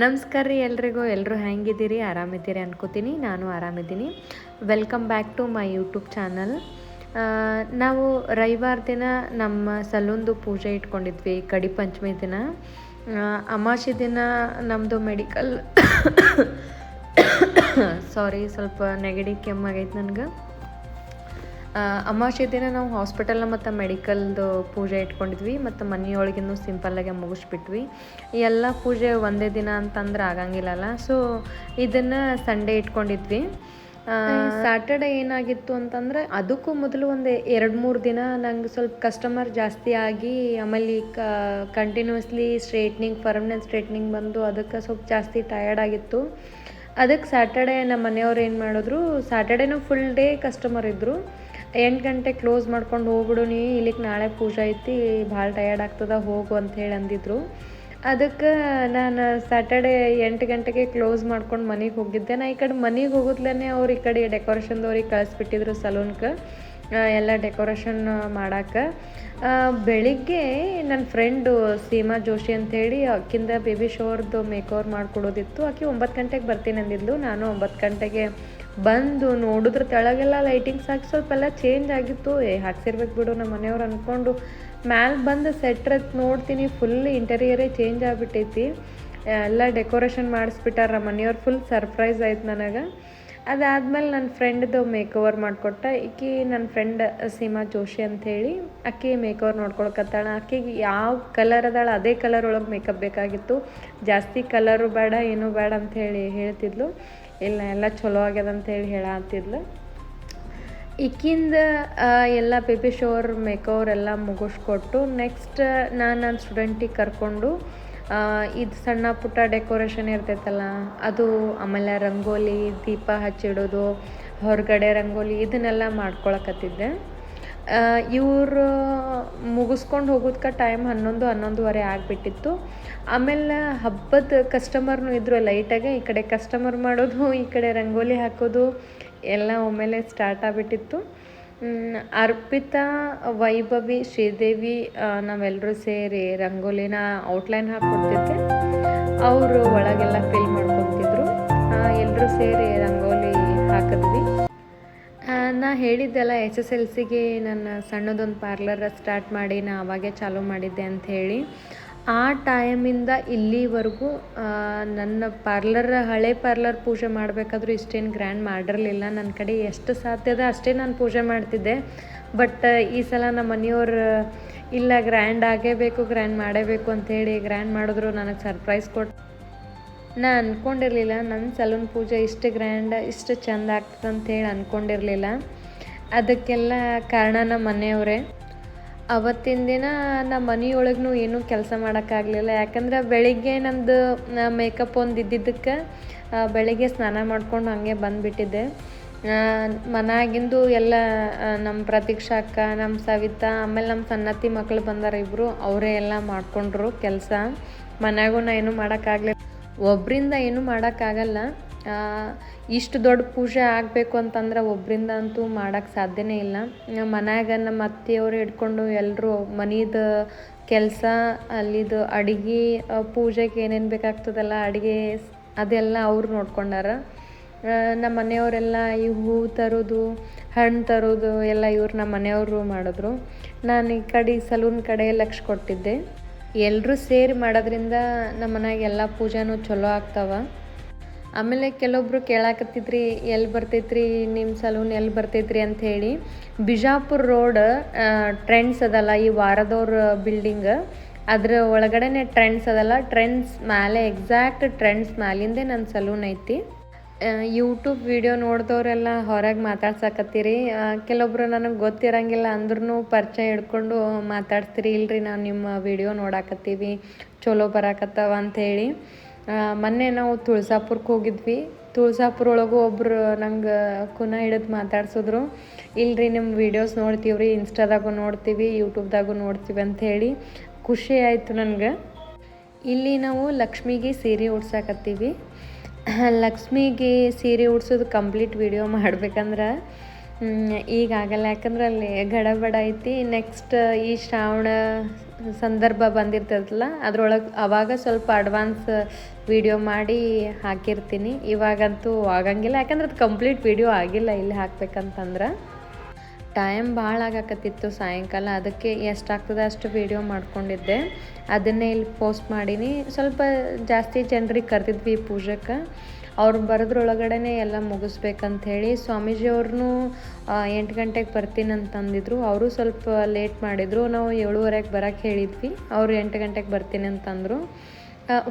ನಮಸ್ಕಾರ ರೀ ಎಲ್ರಿಗೂ. ಎಲ್ಲರೂ ಹೆಂಗಿದ್ದೀರಿ? ಆರಾಮಿದ್ದೀರಿ ಅನ್ಕೋತೀನಿ. ನಾನು ಆರಾಮಿದ್ದೀನಿ. Welcome back to my YouTube channel ನಾವು ರವಿವಾರ ದಿನ ನಮ್ಮ ಸಲೂನ್ದು ಪೂಜೆ ಇಟ್ಕೊಂಡಿದ್ವಿ, ಕಡಿ ಪಂಚಮಿ ದಿನ. ಅಮಾಸೆ ದಿನ ನಮ್ಮದು ಮೆಡಿಕಲ್ ಸಾರಿ ಸ್ವಲ್ಪ ನೆಗಡಿ ಕೆಮ್ಮಾಗೈತೆ ನನಗೆ. ಅಮಾವಾಸ್ಯೆ ದಿನ ನಾವು ಹಾಸ್ಪಿಟಲ್ನ ಮತ್ತು ಮೆಡಿಕಲ್ದು ಪೂಜೆ ಇಟ್ಕೊಂಡಿದ್ವಿ ಮತ್ತು ಮನೆಯೊಳಗಿನ್ನೂ ಸಿಂಪಲ್ಲಾಗೆ ಮುಗಿಸ್ಬಿಟ್ವಿ. ಎಲ್ಲ ಪೂಜೆ ಒಂದೇ ದಿನ ಅಂತಂದ್ರೆ ಆಗಂಗಿಲ್ಲಲ್ಲ. ಸೊ ಇದನ್ನು ಸಂಡೇ ಇಟ್ಕೊಂಡಿದ್ವಿ. ಸ್ಯಾಟರ್ಡೆ ಏನಾಗಿತ್ತು ಅಂತಂದ್ರೆ ಅದಕ್ಕೂ ಮೊದಲು ಒಂದು ಎರಡು ಮೂರು ದಿನ ನಂಗೆ ಸ್ವಲ್ಪ ಕಸ್ಟಮರ್ ಜಾಸ್ತಿ ಆಗಿ ಆಮೇಲೆ ಕ ಕಂಟಿನ್ಯೂಸ್ಲಿ ಸ್ಟ್ರೇಟ್ನಿಂಗ್ ಪರ್ಮನೆಂಟ್ ಸ್ಟ್ರೇಟ್ನಿಂಗ್ ಬಂದು ಅದಕ್ಕೆ ಸ್ವಲ್ಪ ಜಾಸ್ತಿ ಟಯರ್ಡ್ ಆಗಿತ್ತು. ಅದಕ್ಕೆ ಸ್ಯಾಟರ್ಡೆ ನಮ್ಮ ಮನೆಯವ್ರು ಏನು ಮಾಡಿದ್ರು ಸ್ಯಾಟರ್ಡೇನೂ ಫುಲ್ ಡೇ ಕಸ್ಟಮರ್ ಇದ್ದರು ಎಂಟು ಗಂಟೆ ಕ್ಲೋಸ್ ಮಾಡ್ಕೊಂಡು ಹೋಗ್ಬಿಡು ನೀ ಇಲ್ಲಿಗೆ ನಾಳೆ ಪೂಜೆ ಐತಿ, ಭಾಳ ಟಯರ್ಡ್ ಆಗ್ತದ, ಹೋಗು ಅಂತ ಹೇಳಿ ಅಂದಿದ್ರು. ಅದಕ್ಕೆ ನಾನು ಸ್ಯಾಟರ್ಡೆ ಎಂಟು ಗಂಟೆಗೆ ಕ್ಲೋಸ್ ಮಾಡ್ಕೊಂಡು ಮನೆಗೆ ಹೋಗಿದ್ದೆ. ನಾ ಈ ಕಡೆ ಮನೆಗೆ ಹೋಗೋದ್ಲೇನೆ ಅವ್ರು ಈ ಕಡೆ ಡೆಕೋರೇಷನ್ದವ್ರಿಗೆ ಕಳಿಸ್ಬಿಟ್ಟಿದ್ರು ಸಲೂನ್ಗೆ ಎಲ್ಲ ಡೆಕೋರೇಷನ್ ಮಾಡಕ್ಕೆ ಬೆಳಿಗ್ಗೆ ನನ್ನ ಫ್ರೆಂಡು ಸೀಮಾ ಜೋಶಿ ಅಂಥೇಳಿ ಅಕ್ಕಿಂದ ಬೇಬಿ ಶೋರ್ದು ಮೇಕ್ ಓವರ್ ಮಾಡಿಕೊಡೋದಿತ್ತು. ಆಕೆ ಒಂಬತ್ತು ಗಂಟೆಗೆ ಬರ್ತೀನಿ ಅಂದಿದ್ಲು. ನಾನು ಒಂಬತ್ತು ಗಂಟೆಗೆ ಬಂದು ನೋಡಿದ್ರೆ ತೆಳಗೆಲ್ಲ ಲೈಟಿಂಗ್ಸ್ ಹಾಕಿ ಸ್ವಲ್ಪ ಎಲ್ಲ ಚೇಂಜ್ ಆಗಿತ್ತು. ಏ, ಹಾಕ್ಸಿರ್ಬೇಕು ಬಿಡು ನಮ್ಮ ಮನೆಯವ್ರು ಅಂದ್ಕೊಂಡು ಮ್ಯಾಲೆ ಬಂದು ಸೆಟ್ರತ್ ನೋಡ್ತೀನಿ ಫುಲ್ ಇಂಟೀರಿಯರೇ ಚೇಂಜ್ ಆಗಿಬಿಟ್ಟೈತಿ. ಎಲ್ಲ ಡೆಕೋರೇಷನ್ ಮಾಡಿಸ್ಬಿಟ್ಟಾರ ನಮ್ಮ ಮನೆಯವ್ರು ಫುಲ್ ಸರ್ಪ್ರೈಸ್ ಆಯ್ತು ನನಗೆ. ಅದಾದ್ಮೇಲೆ ನನ್ನ ಫ್ರೆಂಡ್ದು ಮೇಕ್ ಓವರ್ ಮಾಡಿಕೊಟ್ಟ. ಈಕಿ ನನ್ನ ಫ್ರೆಂಡ್ ಸೀಮಾ ಜೋಶಿ ಅಂಥೇಳಿ ಅಕ್ಕಿ ಮೇಕ್ ಓವರ್ ನೋಡ್ಕೊಳಕತ್ತಾಳ. ಆಕೆಗೆ ಯಾವ ಕಲರ್ ಅದಾಳ ಅದೇ ಕಲರ್ ಒಳಗೆ ಮೇಕಪ್ ಬೇಕಾಗಿತ್ತು. ಜಾಸ್ತಿ ಕಲರು ಬೇಡ, ಏನೂ ಬೇಡ ಅಂಥೇಳಿ ಹೇಳ್ತಿದ್ಲು. ಇಲ್ಲ ಎಲ್ಲ ಚಲೋ ಆಗ್ಯದ ಅಂತೇಳಿ ಹೇಳತ್ತಿದ್ಲು ಈಕಿಂದ ಎಲ್ಲ ಬೇಬಿ ಶೋರ್ ಮೇಕೋವರ್ ಎಲ್ಲ ಮುಗಿಸ್ಕೊಟ್ಟು ನೆಕ್ಸ್ಟ್ ನಾನು ನನ್ನ ಸ್ಟೂಡೆಂಟಿಗೆ ಕರ್ಕೊಂಡು ಇದು ಸಣ್ಣ ಪುಟ್ಟ ಡೆಕೋರೇಷನ್ ಇರ್ತೈತಲ್ಲ, ಅದು ಆಮೇಲೆ ರಂಗೋಲಿ ದೀಪ ಹಚ್ಚಿಡೋದು, ಹೊರಗಡೆ ರಂಗೋಲಿ ಇದನ್ನೆಲ್ಲ ಮಾಡ್ಕೊಳಕತ್ತಿದ್ದೆ. ಇವರು ಮುಗಿಸ್ಕೊಂಡು ಹೋಗೋದ್ಕೆ ಟೈಮ್ ಹನ್ನೊಂದು, ಹನ್ನೊಂದುವರೆ ಆಗಿಬಿಟ್ಟಿತ್ತು. ಆಮೇಲೆ ಹಬ್ಬದ ಕಸ್ಟಮರ್ನು ಇದ್ರು ಲೈಟಾಗೆ ಈ ಕಡೆ ಕಸ್ಟಮರ್ ಮಾಡೋದು, ಈ ಕಡೆ ರಂಗೋಲಿ ಹಾಕೋದು, ಎಲ್ಲ ಒಮ್ಮೆಲೆ ಸ್ಟಾರ್ಟ್ ಆಗಿಬಿಟ್ಟಿತ್ತು. ಅರ್ಪಿತಾ, ವೈಭವಿ, ಶ್ರೀದೇವಿ ನಾವೆಲ್ಲರೂ ಸೇರಿ ರಂಗೋಲಿನ ಔಟ್ಲೈನ್ ಹಾಕ್ಕೊಡ್ತಿದ್ದೆ. ಅವರು ಒಳಗೆಲ್ಲ ಫಿಲ್ ಮಾಡ್ಕೊತಿದ್ರು. ಎಲ್ಲರೂ ಸೇರಿ ರಂಗೋಲಿ ಹಾಕಿದ್ವಿ. ಆ, ನಾ ಹೇಳಿದ್ದೆಲ್ಲ ಎಸ್ ಎಸ್ ಎಲ್ ಸಿಗೆ ನನ್ನ ಸಣ್ಣದೊಂದು ಪಾರ್ಲರ್ ಸ್ಟಾರ್ಟ್ ಮಾಡಿ ನಾ ಅವಾಗೆ ಚಾಲೂ ಮಾಡಿದ್ದೆ ಅಂತ ಹೇಳಿ ಆ ಟೈಮಿಂದ ಇಲ್ಲಿವರೆಗೂ ನನ್ನ ಪಾರ್ಲರ್ ಹಳೆ ಪಾರ್ಲರ್ ಪೂಜೆ ಮಾಡಬೇಕಾದ್ರೂ ಇಷ್ಟೇನು ಗ್ರ್ಯಾಂಡ್ ಮಾಡಿರಲಿಲ್ಲ. ನನ್ನ ಕಡೆ ಎಷ್ಟು ಸಾಧ್ಯದ ಅಷ್ಟೇ ನಾನು ಪೂಜೆ ಮಾಡ್ತಿದ್ದೆ. ಬಟ್ ಈ ಸಲ ನಮ್ಮ ಮನೆಯವ್ರು ಇಲ್ಲ ಗ್ರ್ಯಾಂಡ್ ಆಗೇಬೇಕು ಗ್ರ್ಯಾಂಡ್ ಮಾಡೇಬೇಕು ಅಂಥೇಳಿ ಗ್ರ್ಯಾಂಡ್ ಮಾಡಿದ್ರು ನನಗೆ ಸರ್ಪ್ರೈಸ್ ಕೊಟ್ಟು ನಾ ಅಂದ್ಕೊಂಡಿರಲಿಲ್ಲ ನನ್ನ ಸಲೂನ್ ಪೂಜೆ ಇಷ್ಟು ಗ್ರ್ಯಾಂಡ್ ಇಷ್ಟು ಚೆಂದ ಆಗ್ತದೆ ಅಂತೇಳಿ ಅಂದ್ಕೊಂಡಿರಲಿಲ್ಲ ಅದಕ್ಕೆಲ್ಲ ಕಾರಣ ನಮ್ಮ ಮನೆಯವರೇ. ಅವತ್ತಿನ ದಿನ ನಮ್ಮ ಮನೆಯೊಳಗೂ ಏನೂ ಕೆಲಸ ಮಾಡೋಕ್ಕಾಗಲಿಲ್ಲ. ಯಾಕಂದ್ರೆ ಬೆಳಿಗ್ಗೆ ನಂದು ಮೇಕಪ್ ಒಂದು ಇದ್ದಿದ್ದಕ್ಕೆ ಬೆಳಿಗ್ಗೆ ಸ್ನಾನ ಮಾಡ್ಕೊಂಡು ಹಾಗೆ ಬಂದುಬಿಟ್ಟಿದ್ದೆ. ಮನಾಗಿಂದು ಎಲ್ಲ ನಮ್ಮ ಪ್ರತೀಕ್ಷಾ ಅಕ್ಕ ನಮ್ಮ ಸವಿತಾ, ಆಮೇಲೆ ನಮ್ಮ ಸನ್ನತಿ ಮಕ್ಕಳು ಬಂದಾರ ಇಬ್ಬರು ಅವರೇ ಎಲ್ಲ ಮಾಡ್ಕೊಂಡ್ರು ಕೆಲಸ. ಮನ್ಯಾಗೂ ನಾ ಏನೂ ಮಾಡೋಕ್ಕಾಗಲಿಲ್ಲ. ಒಬ್ಬರಿಂದ ಏನೂ ಮಾಡೋಕ್ಕಾಗಲ್ಲ. ಇಷ್ಟು ದೊಡ್ಡ ಪೂಜೆ ಆಗಬೇಕು ಅಂತಂದ್ರೆ ಒಬ್ಬರಿಂದ ಅಂತೂ ಮಾಡೋಕ್ಕೆ ಸಾಧ್ಯನೇ ಇಲ್ಲ. ಮನ್ಯಾಗ ನಮ್ಮ ಅತ್ತೆಯವರು ಹಿಡ್ಕೊಂಡು ಎಲ್ಲರೂ ಮನೀದು ಕೆಲಸ, ಅಲ್ಲಿದು ಅಡುಗೆ ಪೂಜೆಗೆ ಏನೇನು ಬೇಕಾಗ್ತದಲ್ಲ ಅಡುಗೆ ಅದೆಲ್ಲ ಅವ್ರು ನೋಡ್ಕೊಂಡಾರ. ನಮ್ಮ ಮನೆಯವರೆಲ್ಲ ಈ ಹೂ ತರೋದು, ಹಣ್ಣು ತರೋದು ಎಲ್ಲ ಇವ್ರು ನಮ್ಮ ಮನೆಯವರು ಮಾಡಿದ್ರು. ನಾನು ಈ ಕಡೆ ಸಲೂನ್ ಕಡೆ ಲಕ್ಷ ಕೊಟ್ಟಿದ್ದೆ. ಎಲ್ಲರೂ ಸೇರಿ ಮಾಡೋದ್ರಿಂದ ನಮ್ಮ ಮನ್ಯಾಗ ಎಲ್ಲ ಪೂಜೆನೂ ಚಲೋ ಆಗ್ತಾವ. ಆಮೇಲೆ ಕೆಲವೊಬ್ರು ಕೇಳಾಕತ್ತಿದ್ರಿ ಎಲ್ಲಿ ಬರ್ತೈತ್ರಿ ನಿಮ್ಮ ಸಲೂನ್ ಎಲ್ಲಿ ಬರ್ತೈತ್ರಿ? ಅಂತ ಹೇಳಿ, ಬಿಜಾಪುರ ರೋಡ್ ಟ್ರೆಂಡ್ಸ್ ಅದಲ್ಲ, ಈ ವಾರದವ್ರ ಬಿಲ್ಡಿಂಗ್. ಅದ್ರ ಒಳಗಡೆನೆ ಟ್ರೆಂಡ್ಸ್ ಅದಲ್ಲ, ಟ್ರೆಂಡ್ಸ್ ಮ್ಯಾಲೆ, ಎಕ್ಸಾಕ್ಟ್ ಟ್ರೆಂಡ್ಸ್ ಮ್ಯಾಲಿಂದೆ ನನ್ನ ಸಲೂನ್ ಐತಿ. ಯೂಟ್ಯೂಬ್ ವಿಡಿಯೋ ನೋಡಿದವರೆಲ್ಲ ಹೊರಗೆ ಮಾತಾಡ್ಸಕತ್ತೀರಿ. ಕೆಲವೊಬ್ರು ನನಗೆ ಗೊತ್ತಿರಂಗಿಲ್ಲ ಅಂದ್ರೂ ಪರಿಚಯ ಹಿಡ್ಕೊಂಡು ಮಾತಾಡ್ತೀರಿ ಇಲ್ರಿ, ನಾವು ನಿಮ್ಮ ವಿಡಿಯೋ ನೋಡಾಕತ್ತೀವಿ. ಚಲೋ ಬರಾಕತ್ತವ ಅಂಥೇಳಿ ಮೊನ್ನೆ ನಾವು ತುಳ್ಸಾಪುರಕ್ಕೆ ಹೋಗಿದ್ವಿ. ತುಳಸಾಪುರ ಒಳಗೂ ಒಬ್ರು ನಂಗೆ ಕುನ ಹಿಡಿದು ಮಾತಾಡ್ಸಿದ್ರು. ಇಲ್ರಿ ನಿಮ್ಮ ವಿಡಿಯೋಸ್ ನೋಡ್ತೀವ್ರಿ ಇನ್ಸ್ಟಾದಾಗೂ ನೋಡ್ತೀವಿ ಯೂಟ್ಯೂಬ್ದಾಗೂ ನೋಡ್ತೀವಿ ಅಂಥೇಳಿ ಖುಷಿ ಆಯಿತು ನನಗೆ. ಇಲ್ಲಿ ನಾವು ಲಕ್ಷ್ಮಿಗೆ ಸೀರೆ ಉಡ್ಸಾಕತ್ತೀವಿ. ಲಕ್ಷ್ಮಿಗೆ ಸೀರೆ ಉಡ್ಸೋದು ಕಂಪ್ಲೀಟ್ ವಿಡಿಯೋ ಮಾಡ್ಬೇಕಂದ್ರೆ ಈಗ ಆಗಲ್ಲ. ಯಾಕಂದ್ರೆ ಅಲ್ಲಿ ಗಡಬಡ ಐತಿ. ನೆಕ್ಸ್ಟ್ ಈ ಶ್ರಾವಣ ಸಂದರ್ಭ ಬಂದಿರ್ತದಲ್ಲ ಅದ್ರೊಳಗೆ ಅವಾಗ ಸ್ವಲ್ಪ ಅಡ್ವಾನ್ಸ್ ವಿಡಿಯೋ ಮಾಡಿ ಹಾಕಿರ್ತೀನಿ. ಇವಾಗಂತೂ ಆಗಂಗಿಲ್ಲ. ಯಾಕಂದ್ರೆ ಅದು ಕಂಪ್ಲೀಟ್ ವಿಡಿಯೋ ಆಗಿಲ್ಲ ಇಲ್ಲಿ ಹಾಕ್ಬೇಕಂತಂದ್ರೆ. ಟೈಮ್ ಭಾಳ ಆಗಾಕತ್ತಿತ್ತು ಸಾಯಂಕಾಲ, ಅದಕ್ಕೆ ಎಷ್ಟಾಗ್ತದೆ ಅಷ್ಟು ವೀಡಿಯೋ ಮಾಡ್ಕೊಂಡಿದ್ದೆ. ಅದನ್ನೇ ಇಲ್ಲಿ ಪೋಸ್ಟ್ ಮಾಡೀನಿ. ಸ್ವಲ್ಪ ಜಾಸ್ತಿ ಜನರಿಗೆ ಕರೆದಿದ್ವಿ ಪೂಜೆಗೆ ಅವ್ರು ಬರೋದ್ರೊಳಗಡೆ ಎಲ್ಲ ಮುಗಿಸ್ಬೇಕಂತ ಹೇಳಿ ಎಂಟು ಗಂಟೆಗೆ ಬರ್ತೀನಿ ಅಂತಂದಿದ್ರು ಅವರು ಸ್ವಲ್ಪ ಲೇಟ್ ಮಾಡಿದರು. ನಾವು ಏಳುವರೆಗೆ ಬರೋಕ್ಕೆ ಹೇಳಿದ್ವಿ. ಅವರು ಎಂಟು ಗಂಟೆಗೆ ಬರ್ತೀನಿ ಅಂತಂದರು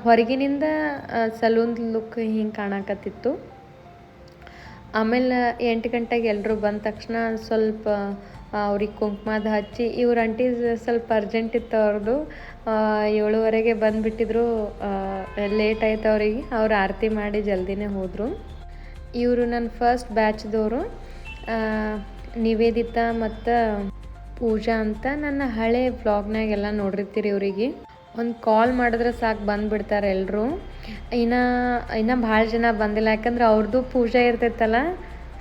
ಹೊರಗಿನಿಂದ ಸಲೂನ್ ಲುಕ್ ಹಿಂಗೆ ಕಾಣಕತ್ತಿತ್ತು. ಆಮೇಲೆ ಎಂಟು ಗಂಟೆಗೆ ಎಲ್ಲರೂ ಬಂದ ತಕ್ಷಣ ಸ್ವಲ್ಪ ಅವ್ರಿಗೆ ಕುಂಕುಮದ ಹಚ್ಚಿ, ಇವ್ರ ಅಂಟಿ ಸ್ವಲ್ಪ ಅರ್ಜೆಂಟ್ ಇತ್ತು ಅವ್ರದ್ದು ಏಳುವರೆಗೆ ಬಂದುಬಿಟ್ಟಿದ್ರು ಲೇಟ್ ಆಯ್ತು ಅವರಿಗೆ, ಅವ್ರು ಆರತಿ ಮಾಡಿ ಜಲ್ದಿನೇ ಹೋದರು. ಇವರು ನನ್ನ ಫಸ್ಟ್ ಬ್ಯಾಚ್ದವರು ನಿವೇದಿತಾ ಮತ್ತು ಪೂಜಾ ಅಂತ ನನ್ನ ಹಳೆ ವ್ಲಾಗ್ನಾಗೆಲ್ಲ ನೋಡಿರ್ತೀರಿ ಇವರಿಗೆ. ಒಂದು ಕಾಲ್ ಮಾಡಿದ್ರೆ ಸಾಕು ಬಂದುಬಿಡ್ತಾರೆ ಎಲ್ಲರೂ ಇನ್ನು ಇನ್ನು ಭಾಳ ಜನ ಬಂದಿಲ್ಲ, ಯಾಕಂದ್ರೆ ಅವ್ರದ್ದು ಪೂಜೆ ಇರ್ತೈತಲ್ಲ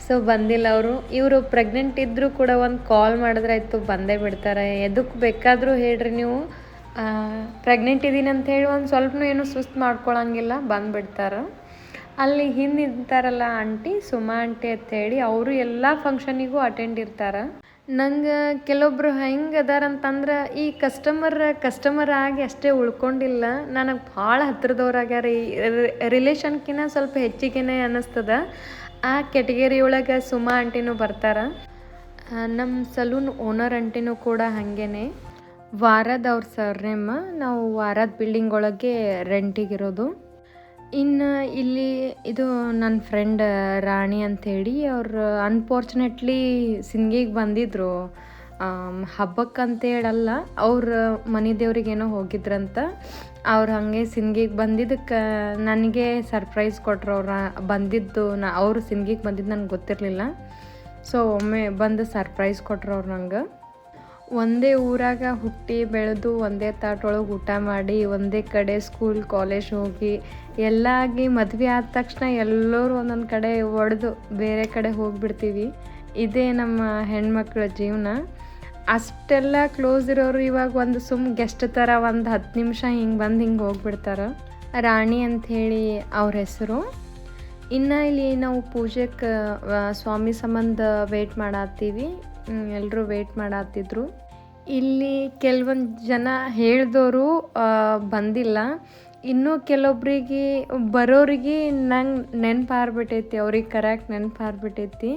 ಸೊ ಬಂದಿಲ್ಲ ಅವರು. ಇವರು ಪ್ರೆಗ್ನೆಂಟ್ ಇದ್ದರೂ ಕೂಡ ಒಂದು ಕಾಲ್ ಮಾಡಿದ್ರೆ ಆಯಿತು, ಬಂದೇ ಬಿಡ್ತಾರೆ. ಎದಕ್ಕೆ ಬೇಕಾದರೂ ಹೇಳ್ರಿ ನೀವು. ಪ್ರೆಗ್ನೆಂಟ್ ಇದ್ದೀನಿ ಅಂತ ಹೇಳಿ ಒಂದು ಸ್ವಲ್ಪನೂ ಏನು ಸುಸ್ತು ಮಾಡ್ಕೊಳ್ಳೋಂಗಿಲ್ಲ ಬಂದುಬಿಡ್ತಾರೆ. ಅಲ್ಲಿ ಹಿಂದೆ ನಿಂತಾರಲ್ಲ ಆಂಟಿ, ಸುಮಾ ಆಂಟಿ ಅಂತ ಹೇಳಿ, ಅವರು ಎಲ್ಲ ಫಂಕ್ಷನಿಗೂ ಅಟೆಂಡ್ ಇರ್ತಾರೆ. ನಂಗೆ ಕೆಲವೊಬ್ರು ಹೆಂಗೆ ಅದಾರಂತಂದ್ರೆ ಈ ಕಸ್ಟಮರ್ ಕಸ್ಟಮರ್ ಆಗಿ ಅಷ್ಟೇ ಉಳ್ಕೊಂಡಿಲ್ಲ. ನನಗೆ ಭಾಳ ಹತ್ರದವ್ರಾಗ್ಯಾರ ಈ ರಿಲೇಷನ್ಕಿನ್ನ ಸ್ವಲ್ಪ ಹೆಚ್ಚಿಗೆನೇ ಅನ್ನಿಸ್ತದ ಆ ಕೆಟಗರಿ ಒಳಗೆ ಸುಮಾ ಆಂಟಿನೂ ಬರ್ತಾರೆ. ನಮ್ಮ ಸಲೂನ್ ಓನರ್ ಆಂಟಿನೂ ಕೂಡ ಹಾಗೇನೆ. ವಾರದ ಅವ್ರ ನಿಮ್ಮ ನಾವು ವಾರದ ಬಿಲ್ಡಿಂಗ್ ಒಳಗೆ ರೆಂಟಿಗಿರೋದು ಇನ್ನು ಇಲ್ಲಿ ಇದು ನನ್ನ ಫ್ರೆಂಡ್ ರಾಣಿ ಅಂಥೇಳಿ ಅವರು ಅನ್ಫಾರ್ಚುನೇಟ್ಲಿ ಸಿಂಗಿಗೆ ಬಂದಿದ್ದರು ಹಬ್ಬಕ್ಕಂತೇಳಲ್ಲ, ಅವ್ರ ಮನೆ ದೇವ್ರಿಗೇನೋ ಹೋಗಿದ್ರಂತ. ಅವ್ರು ಹಾಗೆ ಸಿಂಗಿಗೆ ಬಂದಿದ್ದಕ್ಕೆ ನನಗೆ ಸರ್ಪ್ರೈಸ್ ಕೊಟ್ಟರು ಅವ್ರ ಬಂದಿದ್ದು ನಾ, ಅವರು ಸಿಂಗಿಗೆ ಬಂದಿದ್ದು ನನಗೆ ಗೊತ್ತಿರಲಿಲ್ಲ. ಸೊ ಒಮ್ಮೆ ಬಂದು ಸರ್ಪ್ರೈಸ್ ಕೊಟ್ಟರು ಅವ್ರು ನಂಗೆ. ಒಂದೇ ಊರಾಗ ಹುಟ್ಟಿ ಬೆಳೆದು ಒಂದೇ ತಾಟೊಳಗೆ ಊಟ ಮಾಡಿ, ಒಂದೇ ಕಡೆ ಸ್ಕೂಲ್ ಕಾಲೇಜ್ ಹೋಗಿ, ಎಲ್ಲ ಆಗಿ ಮದುವೆ ಆದ ತಕ್ಷಣ ಎಲ್ಲರೂ ಒಂದೊಂದು ಕಡೆ ಒಡೆದು ಬೇರೆ ಕಡೆ ಹೋಗಿಬಿಡ್ತೀವಿ. ಇದೇ ನಮ್ಮ ಹೆಣ್ಮಕ್ಳ ಜೀವನ. ಅಷ್ಟೆಲ್ಲ ಕ್ಲೋಸ್ ಇರೋರು ಇವಾಗ ಒಂದು ಸುಮ್ ಗೆಸ್ಟ್ ಥರ ಒಂದು ಹತ್ತು ನಿಮಿಷ ಹಿಂಗೆ ಬಂದು ಹಿಂಗೆ ಹೋಗ್ಬಿಡ್ತಾರೆ. ರಾಣಿ ಅಂಥೇಳಿ ಅವ್ರ ಹೆಸರು. ಇನ್ನು ಇಲ್ಲಿ ನಾವು ಪೂಜೆಗೆ ಸ್ವಾಮಿ ಸಂಬಂಧ ವೇಟ್ ಮಾಡತ್ತೀವಿ. ಎಲ್ಲರೂ ವೇಟ್ ಮಾಡತ್ತಿದ್ರು ಇಲ್ಲಿ ಕೆಲವೊಂದು ಜನ ಹೇಳಿದವರು ಬಂದಿಲ್ಲ. ಇನ್ನೂ ಕೆಲವೊಬ್ರಿಗೆ, ಬರೋರಿಗೆ ನಂಗೆ ನೆನ್ಪು ಹಾರ್ಬಿಟ್ಟೈತಿ ಅವ್ರಿಗೆ ಕರೆಕ್ಟ್ ನೆನ್ಪು ಹಾರ್ಬಿಟ್ಟೈತಿ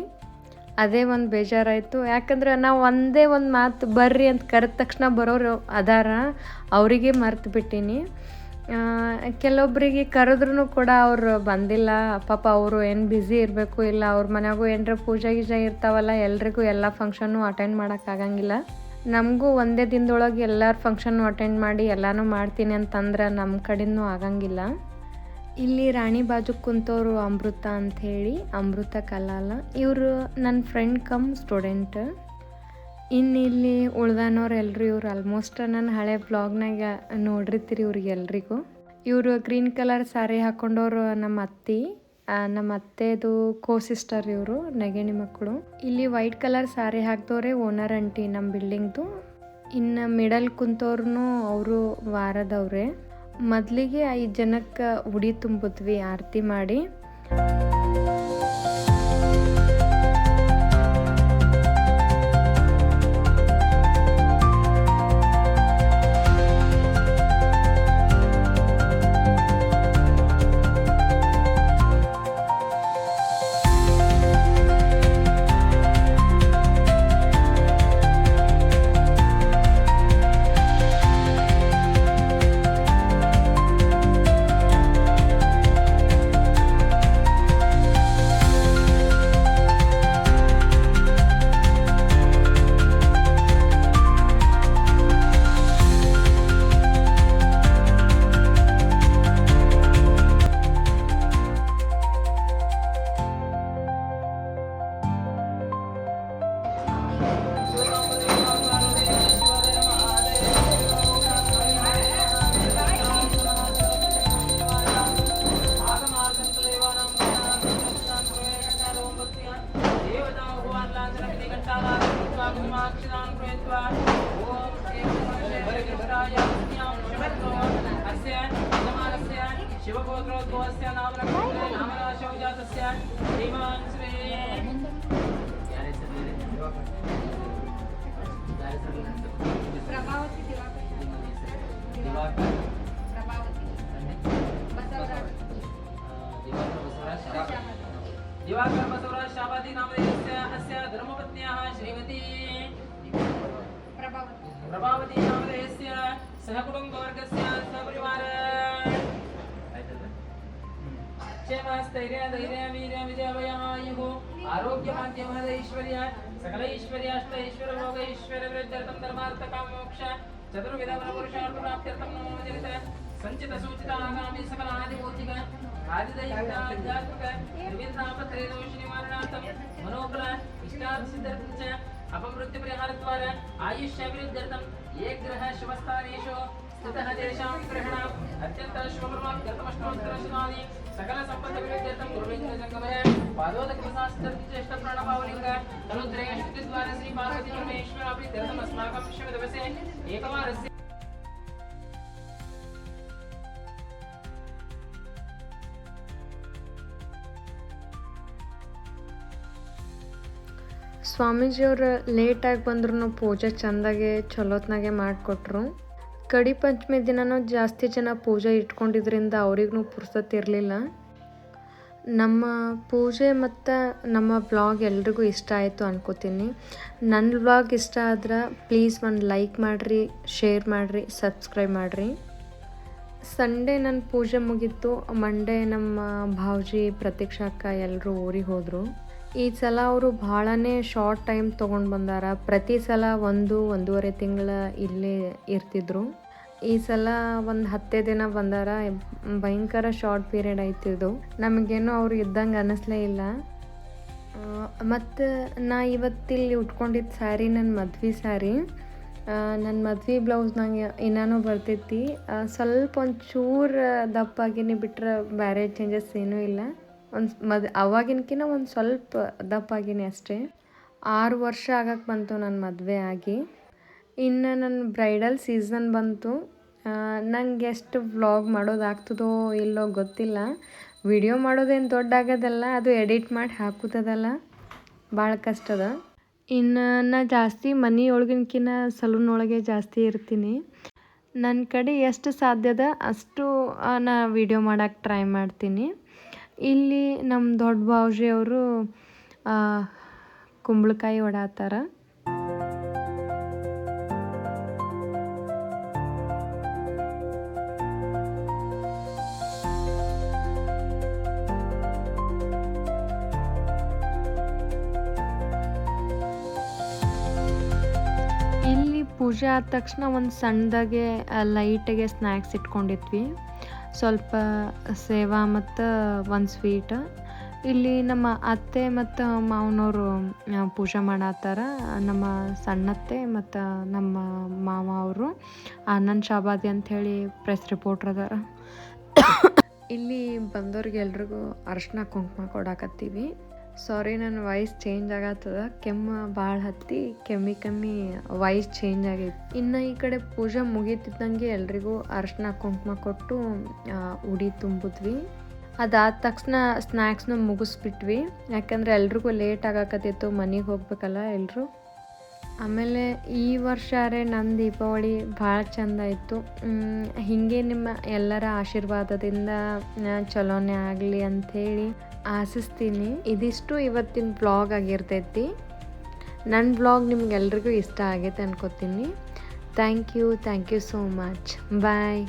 ಅದೇ ಒಂದು ಬೇಜಾರಾಯಿತು. ಯಾಕಂದ್ರೆ ನಾವು ಒಂದೇ ಒಂದು ಮಾತು ಬರ್ರಿ ಅಂತ ಕರೆದ ತಕ್ಷಣ ಬರೋರು ಅದಾರ. ಅವರಿಗೆ ಮರ್ತು ಬಿಟ್ಟೀನಿ. ಕೆಲವೊಬ್ಬರಿಗೆ ಕರೆದ್ರೂ ಕೂಡ ಅವರು ಬಂದಿಲ್ಲ. ಪಾಪ ಅವರು ಏನು ಬ್ಯುಸಿ ಇರಬೇಕು, ಇಲ್ಲ ಅವ್ರ ಮನೆಗೂ ಏನರ ಪೂಜೆ ಗೀಜೆ ಇರ್ತಾವಲ್ಲ, ಎಲ್ರಿಗೂ ಎಲ್ಲ ಫಂಕ್ಷನ್ನು ಅಟೆಂಡ್ ಮಾಡೋಕ್ಕಾಗಂಗಿಲ್ಲ ನಮಗೂ ಒಂದೇ ದಿನದೊಳಗೆ ಎಲ್ಲರ ಫಂಕ್ಷನ್ನು ಅಟೆಂಡ್ ಮಾಡಿ ಎಲ್ಲನೂ ಮಾಡ್ತೀನಿ ಅಂತಂದ್ರೆ ನಮ್ಮ ಕಡೆಯೂ ಆಗಂಗಿಲ್ಲ. ಇಲ್ಲಿ ರಾಣಿ ಬಾಜು ಕುಂತವರು ಅಮೃತ ಅಂಥೇಳಿ ಅಮೃತ ಕಲಾಲ. ಇವರು ನನ್ನ ಫ್ರೆಂಡ್ ಕಮ್ ಸ್ಟೂಡೆಂಟ್ ಇನ್ನು ಇಲ್ಲಿ ಉಳ್ದಾನವ್ರು ಎಲ್ಲರೂ ಇವ್ರು ಆಲ್ಮೋಸ್ಟ್ ನನ್ನ ಹಳೆ ಬ್ಲಾಗ್ನಾಗ ನೋಡಿರ್ತೀರಿ ಇವ್ರಿಗೆ ಎಲ್ರಿಗೂ. ಇವರು ಗ್ರೀನ್ ಕಲರ್ ಸ್ಯಾರಿ ಹಾಕೊಂಡವ್ರು ನಮ್ಮ ಅತ್ತಿ ನಮ್ಮ ಅತ್ತೆದು ಕೋ ಸಿಸ್ಟರ್ ಇವರು, ನೆಗಣಿ ಮಕ್ಕಳು. ಇಲ್ಲಿ ವೈಟ್ ಕಲರ್ ಸ್ಯಾರಿ ಹಾಕ್ದವ್ರೆ ಓನರ್ ಅಂಟಿ ನಮ್ಮ ಬಿಲ್ಡಿಂಗ್ದು ಇನ್ನು ಮಿಡಲ್ ಕುಂತವ್ರು ಅವರು ವಾರದವ್ರೆ. ಮೊದಲಿಗೆ ಐದು ಜನಕ್ಕೆ ಉಡಿ ತುಂಬಿದ್ವಿ ಆರತಿ ಮಾಡಿ. दिवाकर बसवराज शाबादी नामधेयस्य अस्य धर्मपत्न्याः श्रीमती प्रभावती नामधेयस्य सहकुटुम्बवर्गस्य सपरिवार क्षेमस्थैर्य धैर्य वीर्य विजयभयायुः आरोग्यभाग्यमहद ऐश्वर्य सकलैश्वर्याष्टैश्वरभोगैश्वरवृद्ध्यर्थं धर्मार्थकामोक्ष चतुर्विधफलपुरुषार्थप्राप्त्यर्थं नमो जनित सञ्चितसूचित आगामि सकलादिबोधिक आदिदैहिकाध्यात्मिक विभिन्नापत्रयदोषनिवारणार्थं मनोबल इष्टार्थसिद्ध्यर्थं च अपमृत्युपरिहारद्वारा आयुष्याभिवृद्ध्यर्थं ये ग्रह शुभस्थानेषु स्थितः तेषां ग्रहणाम् अत्यन्तशुभकर्मा कृतमष्टोत्तरशतानि ಪುರುಷಾರ್ಥ ಪ್ರಾಪ್ತ್ಯರ್ಥಂ ನಮೋ ಜನಿತ ಸಂಚಿತ ಸೂಚಿತ ಆಗಾಮಿ ಸಕಲ ಆದಿ ಭೌತಿಕ ಆದಿದೈವಿಕ ಆಧ್ಯಾತ್ಮಿಕ ತ್ರಿವಿಧಾಪತ್ರಯ ದೋಷ ನಿವಾರಣಾರ್ಥಂ ಮನೋಬಲ ಇಷ್ಟಾರ್ಥ ಸಿದ್ಧಾರ್ಥಂ ಚ ಅಪಮೃತ್ಯು ಪರಿಹಾರದ್ವಾರ ಆಯುಷ್ಯ ಅಭಿವೃದ್ಧ್ಯರ್ಥಂ ಏ ಗ್ರಹ ಶುಭಸ್ಥಾನೇಶು ಸ್ಥಿತಃ ತೇಷಾಂ ಗ್ರಹಣಾಂ ಅತ್ಯಂತ ಶುಭಕರ್ಮಾತ್ಯರ್ಥಮಷ್ಟೋತ್ತರಶನಾದಿ ಸಕಲ ಸಂಪತ್ತ ವಿರುದ್ಧರ್ಥಂ ಗುರುಲಿಂಗ ಸಂಗಮಯ ಪಾದೋದಕ ಪ್ರಸಾಸ್ತಿಶ್ರೇಷ್ಠ ಪ್ರಣಭಾವಲಿಂಗ ತನುದ್ರಯ ಶುದ್ಧಿದ್ವಾರ ಶ್ರೀ ಪಾರ್ವತಿ ಪರಮೇಶ್ವರ ಪ್ರೀತ್ಯರ್ಥಂ ಅಸ್ಮಾಕಂ ಶಿವ ದಿವಸೆ ಏಕವಾರಸ್ಯ ಸ್ವಾಮೀಜಿಯವರು ಲೇಟಾಗಿ ಬಂದ್ರೂ ಪೂಜೆ ಚೆಂದಾಗೆ ಚಲೋತ್ನಾಗೆ ಮಾಡಿಕೊಟ್ರು ಕಡಿ ಪಂಚಮಿ ದಿನನೂ ಜಾಸ್ತಿ ಜನ ಪೂಜೆ ಇಟ್ಕೊಂಡಿದ್ರಿಂದ ಅವ್ರಿಗೂ ಪುರ್ಸತ್ತು ಇರಲಿಲ್ಲ. ನಮ್ಮ ಪೂಜೆ ಮತ್ತು ನಮ್ಮ ಬ್ಲಾಗ್ ಎಲ್ರಿಗೂ ಇಷ್ಟ ಆಯಿತು ಅನ್ಕೋತೀನಿ. ನನ್ನ ಬ್ಲಾಗ್ ಇಷ್ಟ ಆದ್ರೆ ಪ್ಲೀಸ್ ಒಂದು ಲೈಕ್ ಮಾಡಿರಿ ಶೇರ್ ಮಾಡಿರಿ ಸಬ್ಸ್ಕ್ರೈಬ್ ಮಾಡಿರಿ. ಸಂಡೇ ನನ್ನ ಪೂಜೆ ಮುಗೀತು. ಮಂಡೇ ನಮ್ಮ ಭಾವಜಿ ಪ್ರತೀಕ್ಷಾ ಅಕ್ಕ ಎಲ್ಲರೂ ಊರಿಗೆ ಹೋದರು. ಈ ಸಲ ಅವರು ಭಾಳನೇ ಶಾರ್ಟ್ ಟೈಮ್ ತೊಗೊಂಡು ಬಂದಾರ. ಪ್ರತಿ ಸಲ ಒಂದು, ಒಂದೂವರೆ ತಿಂಗಳ ಇಲ್ಲೇ ಇರ್ತಿದ್ರು. ಈ ಸಲ ಒಂದು ಹತ್ತೇ ದಿನ ಬಂದಾರ. ಭಯಂಕರ ಶಾರ್ಟ್ ಪೀರಿಯಡ್ ಆಯ್ತಿದ್ದು ನಮಗೇನು ಅವ್ರು ಇದ್ದಂಗೆ ಅನ್ನಿಸ್ಲೇ ಇಲ್ಲ. ಮತ್ತು ನಾ ಇವತ್ತಿಲ್ಲಿ ಉಟ್ಕೊಂಡಿದ್ದ ಸ್ಯಾರಿ ನನ್ನ ಮದ್ವೆ ಸ್ಯಾರಿ ನನ್ನ ಮದ್ವೆ ಬ್ಲೌಸ್ ನಂಗೆ ಇನ್ನೂ ಬರ್ತೈತಿ. ಸ್ವಲ್ಪ ಸ್ವಲ್ಪ ಒಂಚೂರು ದಪ್ಪಾಗಿನೇ ಬಿಟ್ಟರೆ ಬೇರೆ ಚೇಂಜಸ್ ಏನೂ ಇಲ್ಲ. ಒಂದು ಮದ್ ಅವಾಗಿನ್ಕಿನ ಒಂದು ಸ್ವಲ್ಪ ದಪ್ಪಾಗಿನಿ ಅಷ್ಟೇ. ಆರು ವರ್ಷ ಆಗಕ್ಕೆ ಬಂತು ನನ್ನ ಮದುವೆ ಆಗಿ. ಇನ್ನು ನನ್ನ ಬ್ರೈಡಲ್ ಸೀಸನ್ ಬಂತು. ನಂಗೆ ಎಷ್ಟು ವ್ಲಾಗ್ ಮಾಡೋದಾಗ್ತದೋ ಇಲ್ಲೋ ಗೊತ್ತಿಲ್ಲ. ವಿಡಿಯೋ ಮಾಡೋದೇನು ದೊಡ್ಡ ಆಗೋದಲ್ಲ, ಅದು ಎಡಿಟ್ ಮಾಡಿ ಹಾಕುತ್ತದಲ್ಲ. ಭಾಳ ಕಷ್ಟದ. ಇನ್ನು ನಾ ಜಾಸ್ತಿ ಮನೆ ಒಳಗಿನಕಿನ್ನ ಸಲೂನ್ ಒಳಗೆ ಜಾಸ್ತಿ ಇರ್ತೀನಿ. ನನ್ನ ಕಡೆ ಎಷ್ಟು ಸಾಧ್ಯದ ಅಷ್ಟು ನಾ ವಿಡಿಯೋ ಮಾಡೋಕ್ಕೆ ಟ್ರೈ ಮಾಡ್ತೀನಿ. ಇಲ್ಲಿ ನಮ್ಮ ದೊಡ್ಡ ಬಾವ್ಜಿ ಅವರು ಕುಂಬಳಕಾಯಿ ಇಲ್ಲಿ ಪೂಜೆ ಆದ ತಕ್ಷಣ ಒಂದು ಸಣ್ಣದಾಗೆ ಲೈಟಿಗೆ ಸ್ನ್ಯಾಕ್ಸ್ ಇಟ್ಕೊಂಡಿದ್ವಿ. ಸ್ವಲ್ಪ ಸೇವಾ ಮತ್ತು ಒಂದು ಸ್ವೀಟ್. ಇಲ್ಲಿ ನಮ್ಮ ಅತ್ತೆ ಮತ್ತು ಮಾವನವರು ಪೂಜೆ ಮಾಡತ್ತಾರ. ನಮ್ಮ ಸಣ್ಣತ್ತೆ ಮತ್ತು ನಮ್ಮ ಮಾವ ಅವರು ಆನಂದ್ ಶಾಬಾದಿ ಅಂಥೇಳಿ ಪ್ರೆಸ್ ರಿಪೋರ್ಟರ್ ಅದಾರ. ಇಲ್ಲಿ ಬಂದವ್ರಿಗೆ ಎಲ್ರಿಗೂ ಅರ್ಶಿನ ಕುಂಕುಮ ಕೊಡಾಕತ್ತೀವಿ. ಸಾರಿ ನನ್ನ ವಾಯ್ಸ್ ಚೇಂಜ್ ಆಗತ್ತದ? ಕೆಮ್ಮು ಭಾಳ ಹತ್ತಿ, ಕೆಮ್ಮಿ ಕಮ್ಮಿ ವಾಯ್ಸ್ ಚೇಂಜ್ ಆಗೈತಿ. ಇನ್ನು ಈ ಕಡೆ ಪೂಜೆ ಮುಗೀತಿದ್ದಂಗೆ ಎಲ್ರಿಗೂ ಅರ್ಶಿನ ಕುಂಕುಮ ಕೊಟ್ಟು ಉಡಿ ತುಂಬಿದ್ವಿ ಅದಾದ ತಕ್ಷಣ ಸ್ನ್ಯಾಕ್ಸ್ನ ಮುಗಿಸ್ಬಿಟ್ವಿ. ಯಾಕಂದರೆ ಎಲ್ರಿಗೂ ಲೇಟ್ ಆಗಾಕತ್ತಿತ್ತು ಮನೆಗೆ ಹೋಗ್ಬೇಕಲ್ಲ ಎಲ್ಲರೂ ಆಮೇಲೆ ಈ ವರ್ಷಾರೆ ನನ್ನ ದೀಪಾವಳಿ ಭಾಳ ಚಂದ ಇತ್ತು ಹೀಗೆ ನಿಮ್ಮ ಎಲ್ಲರ ಆಶೀರ್ವಾದದಿಂದ ಚಲೋನೆ ಆಗಲಿ ಅಂಥೇಳಿ ಆಶಿಸ್ತೀನಿ. ಇದಿಷ್ಟು ಇವತ್ತಿನ ಬ್ಲಾಗ್ ಆಗಿರ್ತೈತಿ. ನನ್ನ ಬ್ಲಾಗ್ ನಿಮ್ಗೆಲ್ರಿಗೂ ಇಷ್ಟ ಆಗೈತೆ ಅನ್ಕೋತೀನಿ. Thank you thank you so much bye